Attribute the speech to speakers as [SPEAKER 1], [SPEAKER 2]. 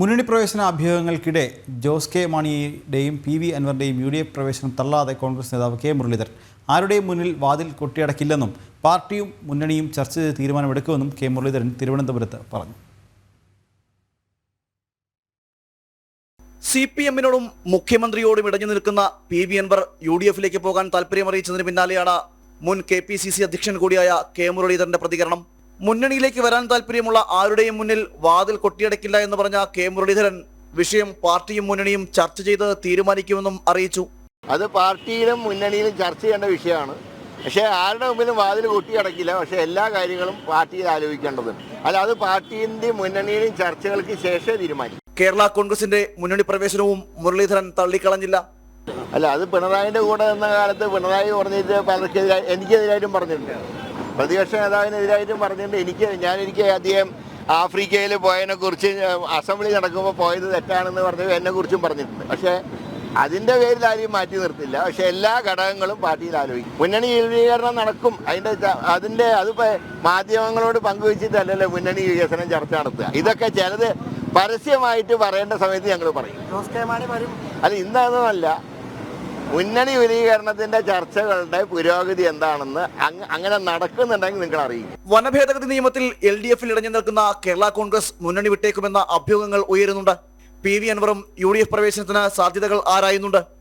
[SPEAKER 1] മുന്നണി പ്രവേശന അഭ്യൂഹങ്ങൾക്കിടെ ജോസ് കെ മാണിയുടെയും പി വി അൻവറിന്റെയും യു ഡി എഫ് പ്രവേശനം തള്ളാതെ കോൺഗ്രസ് നേതാവ് കെ മുരളീധരൻ. ആരുടെയും മുന്നിൽ വാതിൽ കൊട്ടിയടക്കില്ലെന്നും പാർട്ടിയും മുന്നണിയും ചർച്ച ചെയ്ത് തീരുമാനമെടുക്കുമെന്നും കെ മുരളീധരൻ തിരുവനന്തപുരത്ത് പറഞ്ഞു.
[SPEAKER 2] സി പി എമ്മിനോടും മുഖ്യമന്ത്രിയോടും ഇടഞ്ഞു നിൽക്കുന്ന P V Anwar U D എഫിലേക്ക് പോകാൻ താല്പര്യമറിയിച്ചതിന് പിന്നാലെയാണ് മുൻ കെ പി സി സി അധ്യക്ഷൻ കൂടിയായ കെ മുരളീധരന്റെ പ്രതികരണം. മുന്നണിയിലേക്ക് വരാൻ താല്പര്യമുള്ള ആരുടെയും മുന്നിൽ വാതിൽ കൊട്ടിയടക്കില്ല എന്ന് പറഞ്ഞ കെ മുരളീധരൻ വിഷയം പാർട്ടിയും മുന്നണിയും ചർച്ച ചെയ്ത് തീരുമാനിക്കുമെന്നും അറിയിച്ചു.
[SPEAKER 3] അത് പാർട്ടിയിലും മുന്നണിയിലും ചർച്ച ചെയ്യേണ്ട വിഷയമാണ്. പക്ഷേ ആരുടെ മുമ്പിലും വാതിൽ കൊട്ടിയടക്കില്ല. പക്ഷേ എല്ലാ കാര്യങ്ങളും പാർട്ടിയിൽ ആലോചിക്കേണ്ടതുണ്ട്. അല്ല അത് പാർട്ടിയുടെ മുന്നണിയുടെയും ചർച്ചകൾക്ക് ശേഷമേ തീരുമാനിക്കും.
[SPEAKER 2] കേരള കോൺഗ്രസിന്റെ മുന്നണി പ്രവേശനവും മുരളീധരൻ തള്ളിക്കളഞ്ഞില്ല.
[SPEAKER 3] അല്ല അത് പിണറായിന്റെ കൂടെ നിന്ന കാലത്ത് പിണറായി പറഞ്ഞിട്ട് പലർക്കെതിരായി എനിക്കെതിരായിട്ടും പറഞ്ഞിട്ടുണ്ട്. പ്രതിപക്ഷ നേതാവിനെതിരായിട്ടും പറഞ്ഞിട്ടുണ്ട്. എനിക്ക് ഞാൻ എനിക്ക് ആദ്യം ആഫ്രിക്കയിൽ പോയതിനെ കുറിച്ച് അസംബ്ലി നടക്കുമ്പോൾ പോയത് തെറ്റാണെന്ന് പറഞ്ഞ് എന്നെ കുറിച്ചും പറഞ്ഞിട്ടുണ്ട്. പക്ഷേ അതിന്റെ പേരിൽ ആരെയും മാറ്റി നിർത്തില്ല. പക്ഷെ എല്ലാ ഘടകങ്ങളും പാർട്ടിയിൽ ആലോചിക്കും. മുന്നണി വിപുലീകരണം നടക്കും. അതിന്റെ അതിന്റെ അതിപ്പോൾ മാധ്യമങ്ങളോട് പങ്കുവച്ചിട്ടല്ലല്ലോ മുന്നണി വികസനം ചർച്ച നടത്തുക. ഇതൊക്കെ ചിലത് പരസ്യമായിട്ട് പറയേണ്ട സമയത്ത് ഞങ്ങൾ പറയും. അല്ല ഇന്നതൊന്നല്ല. മുന്നണി വിപുലീകരണത്തിന്റെ ചർച്ചകളുടെ പുരോഗതി എന്താണെന്ന് അങ്ങ- അങ്ങനെ നടക്കുന്നുണ്ടെങ്കിൽ നിങ്ങൾ അറിയിക്കും.
[SPEAKER 2] വനഭേദഗതി നിയമത്തിൽ എൽ ഡി എഫിൽ ഇടഞ്ഞു നിൽക്കുന്ന കേരള കോൺഗ്രസ് മുന്നണി വിട്ടേക്കുമെന്ന അഭ്യൂഹങ്ങൾ ഉയരുന്നുണ്ട്. പി വി അൻവറും യു ഡി എഫ് പ്രവേശനത്തിന് സാധ്യതകൾ ആരായുന്നുണ്ട്?